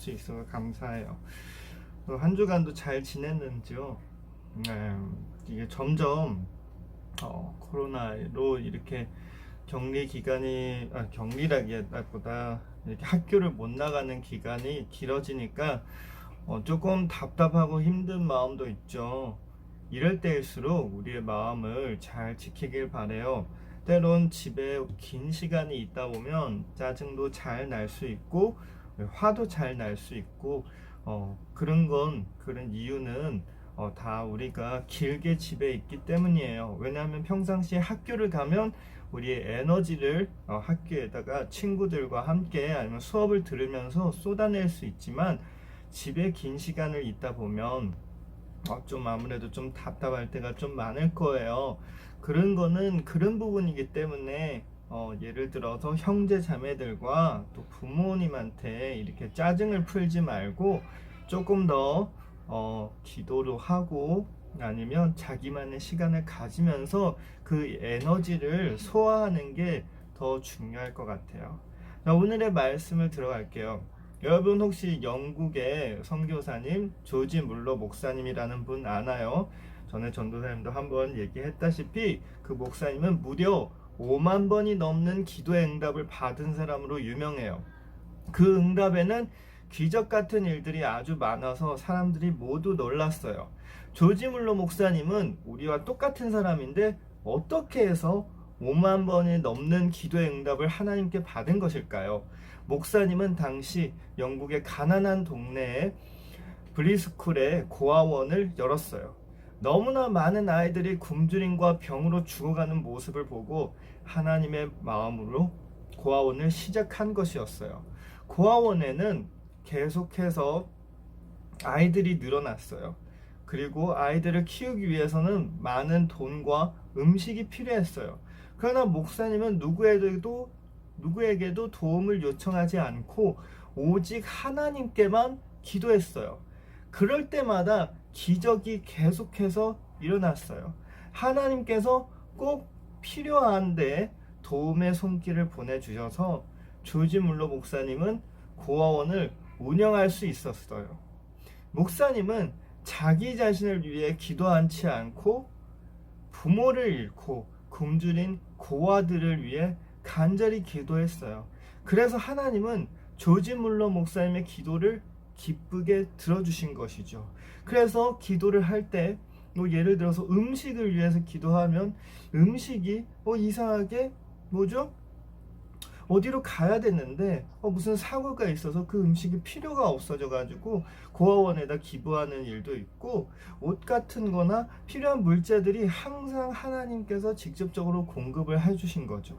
수 있어서 감사해요. 어, 한 주간도 잘 지냈는지요? 네, 이게 점점 어, 코로나로 이렇게 격리 기간이 아, 격리라기보다 이렇게 학교를 못 나가는 기간이 길어지니까 어, 조금 답답하고 힘든 마음도 있죠. 이럴 때일수록 우리의 마음을 잘 지키길 바래요. 때론 집에 긴 시간이 있다 보면 짜증도 잘 날 수 있고 화도 잘 날 수 있고 어, 그런 건 그런 이유는 어, 다 우리가 길게 집에 있기 때문이에요. 왜냐하면 평상시에 학교를 가면 우리의 에너지를 어, 학교에다가 친구들과 함께 아니면 수업을 들으면서 쏟아낼 수 있지만 집에 긴 시간을 있다 보면 어, 좀 아무래도 좀 답답할 때가 좀 많을 거예요. 그런 거는 그런 부분이기 때문에 어, 예를 들어서 형제 자매들과 또 부모님한테 이렇게 짜증을 풀지 말고 조금 더 어, 기도를 하고 아니면 자기만의 시간을 가지면서 그 에너지를 소화하는 게 더 중요할 것 같아요. 자, 오늘의 말씀을 들어갈게요. 여러분 혹시 영국의 선교사님 조지 물러 목사님이라는 분 아나요? 전에 전도사님도 한번 얘기했다시피 그 목사님은 무려 5만 번이 넘는 기도의 응답을 받은 사람으로 유명해요. 그 응답에는 기적 같은 일들이 아주 많아서 사람들이 모두 놀랐어요. 조지 물러 목사님은 우리와 똑같은 사람인데 어떻게 해서 5만 번이 넘는 기도의 응답을 하나님께 받은 것일까요? 목사님은 당시 영국의 가난한 동네에 브리스쿨의 고아원을 열었어요. 너무나 많은 아이들이 굶주림과 병으로 죽어가는 모습을 보고 하나님의 마음으로 고아원을 시작한 것이었어요. 고아원에는 계속해서 아이들이 늘어났어요. 그리고 아이들을 키우기 위해서는 많은 돈과 음식이 필요했어요. 그러나 목사님은 누구에게도 누구에게도 도움을 요청하지 않고 오직 하나님께만 기도했어요. 그럴 때마다 기적이 계속해서 일어났어요. 하나님께서 꼭 필요한데 도움의 손길을 보내주셔서 조지 물러 목사님은 고아원을 운영할 수 있었어요. 목사님은 자기 자신을 위해 기도하지 않고 부모를 잃고 굶주린 고아들을 위해 간절히 기도했어요. 그래서 하나님은 조지 물러 목사님의 기도를 기쁘게 들어주신 것이죠. 그래서 기도를 할 때, 뭐 예를 들어서 음식을 위해서 기도하면 음식이 뭐 이상하게 뭐죠? 어디로 가야 됐는데 어, 무슨 사고가 있어서 그 음식이 필요가 없어져 가지고 고아원에다 기부하는 일도 있고 옷 같은 거나 필요한 물자들이 항상 하나님께서 직접적으로 공급을 해 주신 거죠.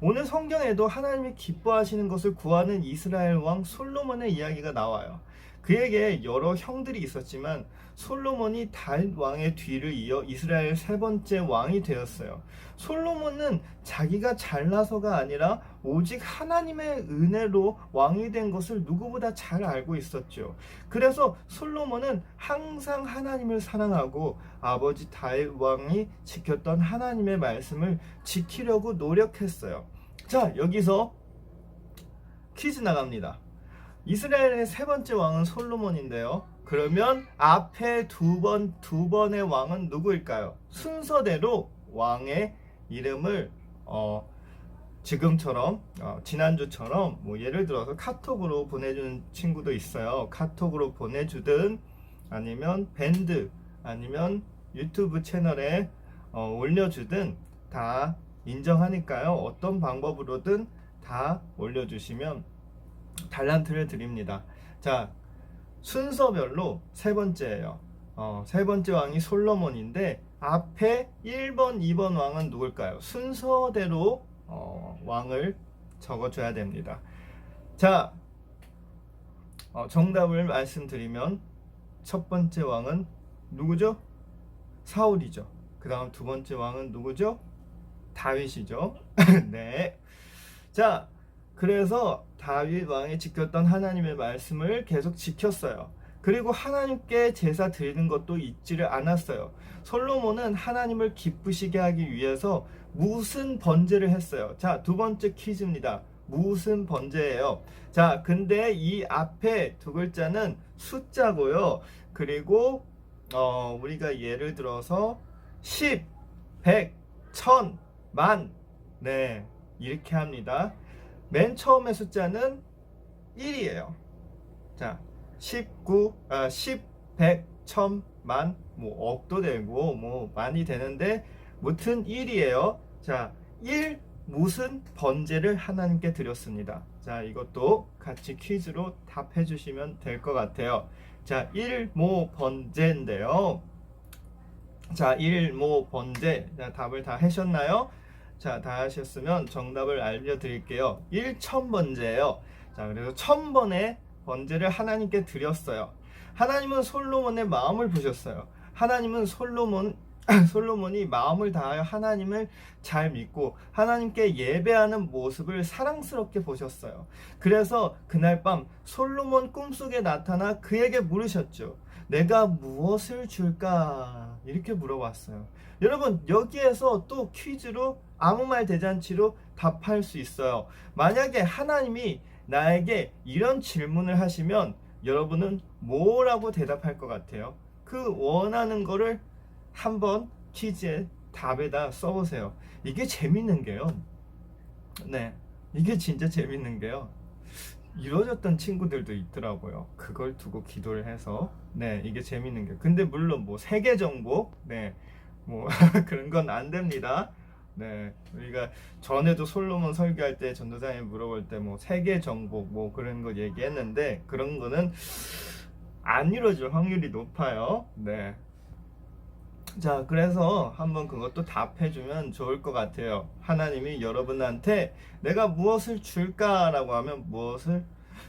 오늘 성경에도 하나님이 기뻐하시는 것을 구하는 이스라엘 왕 솔로몬의 이야기가 나와요. 그에게 여러 형들이 있었지만 솔로몬이 다윗 왕의 뒤를 이어 이스라엘 세 번째 왕이 되었어요. 솔로몬은 자기가 잘나서가 아니라 오직 하나님의 은혜로 왕이 된 것을 누구보다 잘 알고 있었죠. 그래서 솔로몬은 항상 하나님을 사랑하고 아버지 다윗 왕이 지켰던 하나님의 말씀을 지키려고 노력했어요. 자, 여기서 퀴즈 나갑니다. 이스라엘의 세 번째 왕은 솔로몬인데요. 그러면 앞에 두 번, 두 번의 왕은 누구일까요? 순서대로 왕의 이름을, 어, 지금처럼, 어, 지난주처럼, 뭐, 예를 들어서 카톡으로 보내주는 친구도 있어요. 카톡으로 보내주든, 아니면 밴드, 아니면 유튜브 채널에 어, 올려주든 다 인정하니까요. 어떤 방법으로든 다 올려주시면 달란트를 드립니다. 자, 순서별로 세 번째예요. 어, 세 번째 왕이 솔로몬인데 앞에 1번, 2번 왕은 누굴까요? 순서대로 어, 왕을 적어줘야 됩니다. 자, 어, 정답을 말씀드리면 첫 번째 왕은 누구죠? 사울이죠. 그 다음 두 번째 왕은 누구죠? 다윗이죠. 네. 자, 그래서 다윗 왕이 지켰던 하나님의 말씀을 계속 지켰어요. 그리고 하나님께 제사 드리는 것도 잊지를 않았어요. 솔로몬은 하나님을 기쁘시게 하기 위해서 무슨 번제를 했어요? 자, 두 번째 퀴즈입니다. 무슨 번제예요? 자, 근데 이 앞에 두 글자는 숫자고요. 그리고 어, 우리가 예를 들어서 10, 100, 1000, 만 네, 이렇게 합니다. 맨 처음의 숫자는 1이에요. 자, 19, 아, 10, 100, 1000, 만, 뭐 억도 되고 뭐 많이 되는데 무튼 1이에요. 자, 1 무슨 번제를 하나님께 드렸습니다. 자, 이것도 같이 퀴즈로 답해 주시면 될 것 같아요. 자, 1모 번제인데요. 자, 1모 번제. 자, 답을 다 하셨나요? 자, 다 하셨으면 정답을 알려드릴게요. 1천 번제예요. 자, 그래서 천 번의 번제를 하나님께 드렸어요. 하나님은 솔로몬의 마음을 보셨어요. 하나님은 솔로몬 솔로몬이 마음을 다하여 하나님을 잘 믿고 하나님께 예배하는 모습을 사랑스럽게 보셨어요. 그래서 그날 밤 솔로몬 꿈속에 나타나 그에게 물으셨죠. 내가 무엇을 줄까? 이렇게 물어봤어요. 여러분, 여기에서 또 퀴즈로 아무 말 대잔치로 답할 수 있어요. 만약에 하나님이 나에게 이런 질문을 하시면 여러분은 뭐라고 대답할 것 같아요? 그 원하는 거를 한번 퀴즈에 답에다 써보세요. 이게 재밌는 게요. 네. 이게 진짜 재밌는 게요. 이루어졌던 친구들도 있더라고요. 그걸 두고 기도를 해서. 네. 이게 재밌는 게. 근데 물론 뭐 세계 정복. 네. 뭐 그런 건 안 됩니다. 네. 우리가 전에도 솔로몬 설교할 때 전도사님 물어볼 때 뭐 세계 정복 뭐 그런 거 얘기했는데 그런 거는 안 이루어질 확률이 높아요. 네. 자, 그래서 한번 그것도 답해주면 좋을 것 같아요. 하나님이 여러분한테 내가 무엇을 줄까라고 하면 무엇을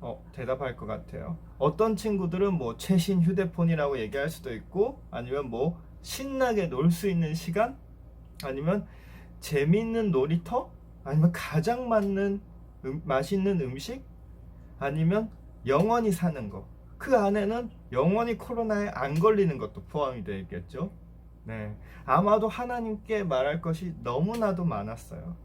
어, 대답할 것 같아요. 어떤 친구들은 뭐 최신 휴대폰이라고 얘기할 수도 있고 아니면 뭐 신나게 놀 수 있는 시간 아니면 재밌는 놀이터 아니면 가장 맞는 음, 맛있는 음식 아니면 영원히 사는 거. 그 안에는 영원히 코로나에 안 걸리는 것도 포함이 되어 있겠죠. 네. 아마도 하나님께 말할 것이 너무나도 많았어요.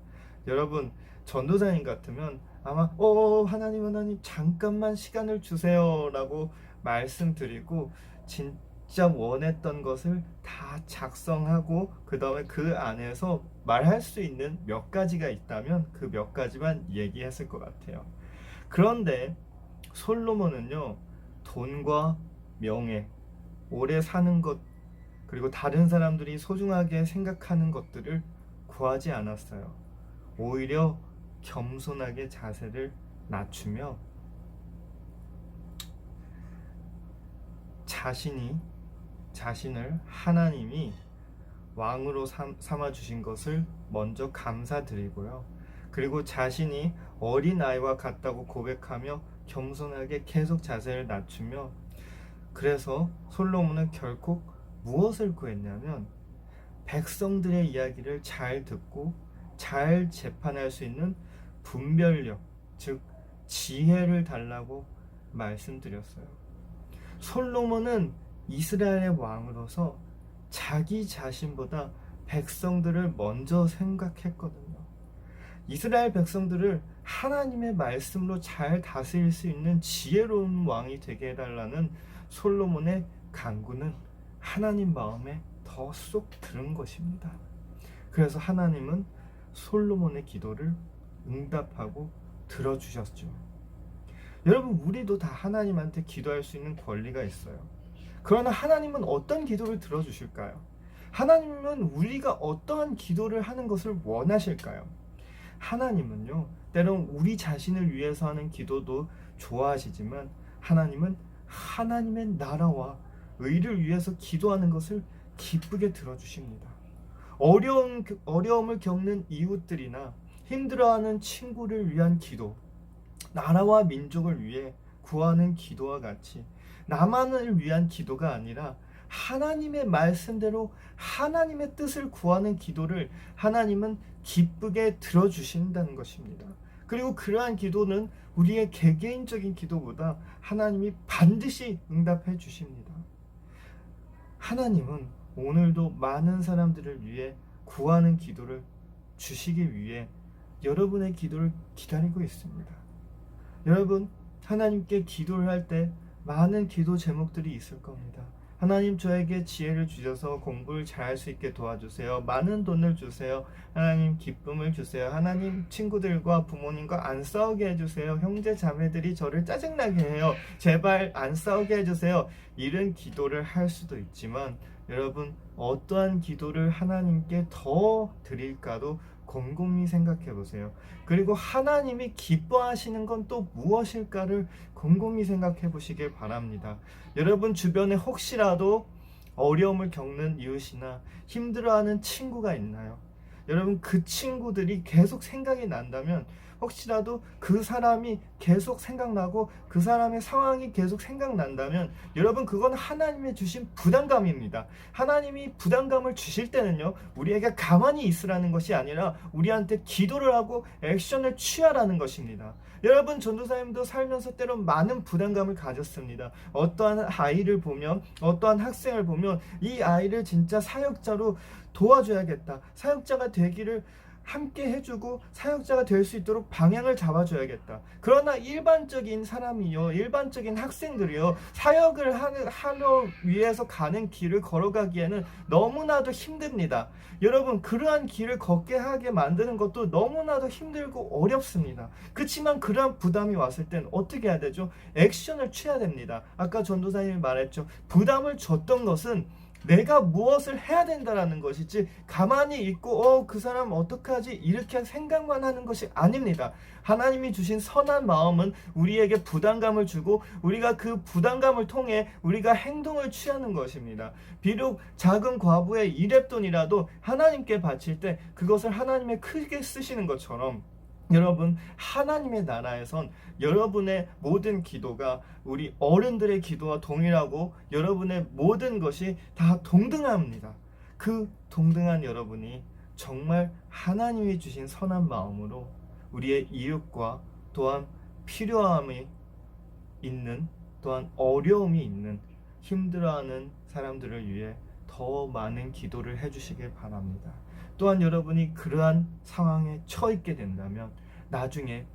여러분, 전도사님 같으면 아마, 어, 하나님, 하나님, 잠깐만 시간을 주세요라고 말씀드리고, 진짜 원했던 것을 다 작성하고, 그 다음에 그 안에서 말할 수 있는 몇 가지가 있다면 그 몇 가지만 얘기했을 것 같아요. 그런데 솔로몬은요, 돈과 명예, 오래 사는 것, 그리고 다른 사람들이 소중하게 생각하는 것들을 구하지 않았어요. 오히려 겸손하게 자세를 낮추며 자신이 자신을 하나님이 왕으로 삼, 삼아 주신 것을 먼저 감사드리고요. 그리고 자신이 어린 아이와 같다고 고백하며 겸손하게 계속 자세를 낮추며 그래서 솔로몬은 결국 무엇을 구했냐면 백성들의 이야기를 잘 듣고 잘 재판할 수 있는 분별력, 즉 지혜를 달라고 말씀드렸어요. 솔로몬은 이스라엘의 왕으로서 자기 자신보다 백성들을 먼저 생각했거든요. 이스라엘 백성들을 하나님의 말씀으로 잘 다스릴 수 있는 지혜로운 왕이 되게 해달라는 솔로몬의 간구는 하나님 마음에 더 쏙 들은 것입니다. 그래서 하나님은 솔로몬의 기도를 응답하고 들어주셨죠. 여러분, 우리도 다 하나님한테 기도할 수 있는 권리가 있어요. 그러나 하나님은 어떤 기도를 들어주실까요? 하나님은 우리가 어떠한 기도를 하는 것을 원하실까요? 하나님은요, 때론 우리 자신을 위해서 하는 기도도 좋아하시지만, 하나님은 하나님의 나라와 의를 위해서 기도하는 것을 기쁘게 들어주십니다. 어려운, 어려움을 겪는 이웃들이나 힘들어하는 친구를 위한 기도, 나라와 민족을 위해 구하는 기도와 같이 나만을 위한 기도가 아니라 하나님의 말씀대로 하나님의 뜻을 구하는 기도를 하나님은 기쁘게 들어주신다는 것입니다. 그리고 그러한 기도는 우리의 개개인적인 기도보다 하나님이 반드시 응답해 주십니다. 하나님은 오늘도 많은 사람들을 위해 구하는 기도를 주시기 위해 여러분의 기도를 기다리고 있습니다. 여러분, 하나님께 기도를 할 때 많은 기도 제목들이 있을 겁니다. 하나님 저에게 지혜를 주셔서 공부를 잘할 수 있게 도와주세요. 많은 돈을 주세요. 하나님 기쁨을 주세요. 하나님 친구들과 부모님과 안 싸우게 해주세요. 형제 자매들이 저를 짜증나게 해요. 제발 안 싸우게 해주세요. 이런 기도를 할 수도 있지만 여러분 어떠한 기도를 하나님께 더 드릴까도 곰곰이 생각해 보세요. 그리고 하나님이 기뻐하시는 건 또 무엇일까를 곰곰이 생각해 보시길 바랍니다. 여러분 주변에 혹시라도 어려움을 겪는 이웃이나 힘들어하는 친구가 있나요? 여러분 그 친구들이 계속 생각이 난다면 혹시라도 그 사람이 계속 생각나고 그 사람의 상황이 계속 생각난다면 여러분 그건 하나님의 주신 부담감입니다. 하나님이 부담감을 주실 때는요 우리에게 가만히 있으라는 것이 아니라 우리한테 기도를 하고 액션을 취하라는 것입니다. 여러분 전도사님도 살면서 때론 많은 부담감을 가졌습니다. 어떠한 아이를 보면 어떠한 학생을 보면 이 아이를 진짜 사역자로 도와줘야겠다. 사역자가 되기를 함께 해주고 사역자가 될 수 있도록 방향을 잡아줘야겠다. 그러나 일반적인 사람이요, 일반적인 학생들이요, 사역을 하는, 하러 위해서 가는 길을 걸어가기에는 너무나도 힘듭니다. 여러분, 그러한 길을 걷게 하게 만드는 것도 너무나도 힘들고 어렵습니다. 그렇지만 그러한 부담이 왔을 땐 어떻게 해야 되죠? 액션을 취해야 됩니다. 아까 전도사님이 말했죠. 부담을 줬던 것은 내가 무엇을 해야 된다라는 것이지 가만히 있고 어 그 사람 어떡하지 이렇게 생각만 하는 것이 아닙니다. 하나님이 주신 선한 마음은 우리에게 부담감을 주고 우리가 그 부담감을 통해 우리가 행동을 취하는 것입니다. 비록 작은 과부의 이랩돈이라도 하나님께 바칠 때 그것을 하나님의 크게 쓰시는 것처럼 여러분 하나님의 나라에선 여러분의 모든 기도가 우리 어른들의 기도와 동일하고 여러분의 모든 것이 다 동등합니다. 그 동등한 여러분이 정말 하나님이 주신 선한 마음으로 우리의 이웃과 또한 필요함이 있는 또한 어려움이 있는 힘들어하는 사람들을 위해 더 많은 기도를 해주시길 바랍니다. 또한 여러분이 그러한 상황에 처있게 된다면 나중에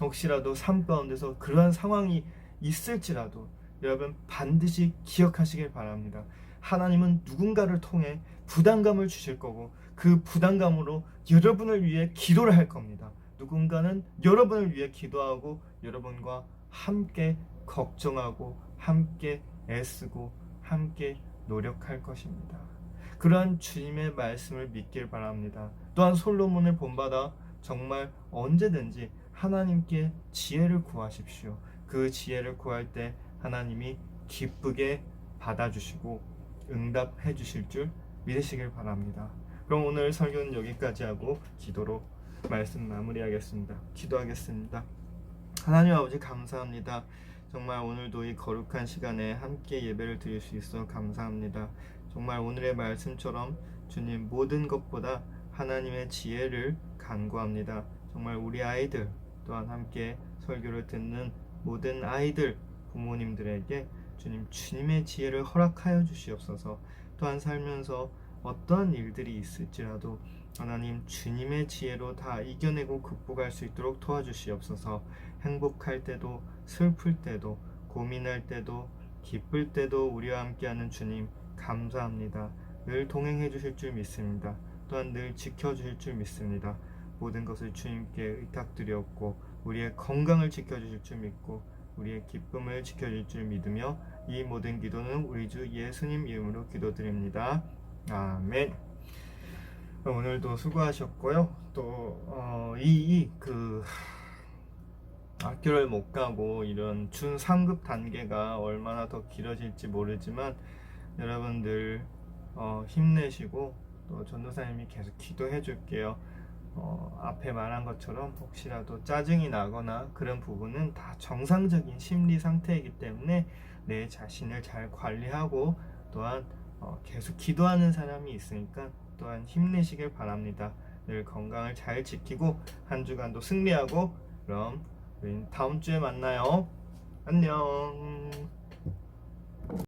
혹시라도 삶 가운데서 그러한 상황이 있을지라도 여러분 반드시 기억하시길 바랍니다. 하나님은 누군가를 통해 부담감을 주실 거고 그 부담감으로 여러분을 위해 기도를 할 겁니다. 누군가는 여러분을 위해 기도하고 여러분과 함께 걱정하고 함께 애쓰고 함께 노력할 것입니다. 그러한 주님의 말씀을 믿길 바랍니다. 또한 솔로몬을 본받아 정말 언제든지 하나님께 지혜를 구하십시오. 그 지혜를 구할 때 하나님이 기쁘게 받아주시고 응답해 주실 줄 믿으시길 바랍니다. 그럼 오늘 설교는 여기까지 하고 기도로 말씀 마무리하겠습니다. 기도하겠습니다. 하나님 아버지 감사합니다. 정말 오늘도 이 거룩한 시간에 함께 예배를 드릴 수 있어 감사합니다. 정말 오늘의 말씀처럼 주님 모든 것보다 하나님의 지혜를 간구합니다. 정말 우리 아이들 또한 함께 설교를 듣는 모든 아이들 부모님들에게 주님 주님의 지혜를 허락하여 주시옵소서. 또한 살면서 어떠한 일들이 있을지라도 하나님 주님의 지혜로 다 이겨내고 극복할 수 있도록 도와주시옵소서. 행복할 때도 슬플 때도 고민할 때도 기쁠 때도 우리와 함께하는 주님 감사합니다. 늘 동행해 주실 줄 믿습니다. 또한 늘 지켜 주실 줄 믿습니다. 모든 것을 주님께 의탁드렸고 우리의 건강을 지켜 주실 줄 믿고 우리의 기쁨을 지켜 주실 줄 믿으며 이 모든 기도는 우리 주 예수님 이름으로 기도드립니다. 아멘. 오늘도 수고하셨고요. 또이그 학교를 못 가고 이런 준 3급 단계가 얼마나 더 길어질지 모르지만 여러분들 어, 힘내시고 또 전도사님이 계속 기도해 줄게요. 어, 앞에 말한 것처럼 혹시라도 짜증이 나거나 그런 부분은 다 정상적인 심리 상태이기 때문에 내 자신을 잘 관리하고 또한 어, 계속 기도하는 사람이 있으니까 또한 힘내시길 바랍니다. 늘 건강을 잘 지키고 한 주간도 승리하고 그럼 우리 다음 주에 만나요. 안녕.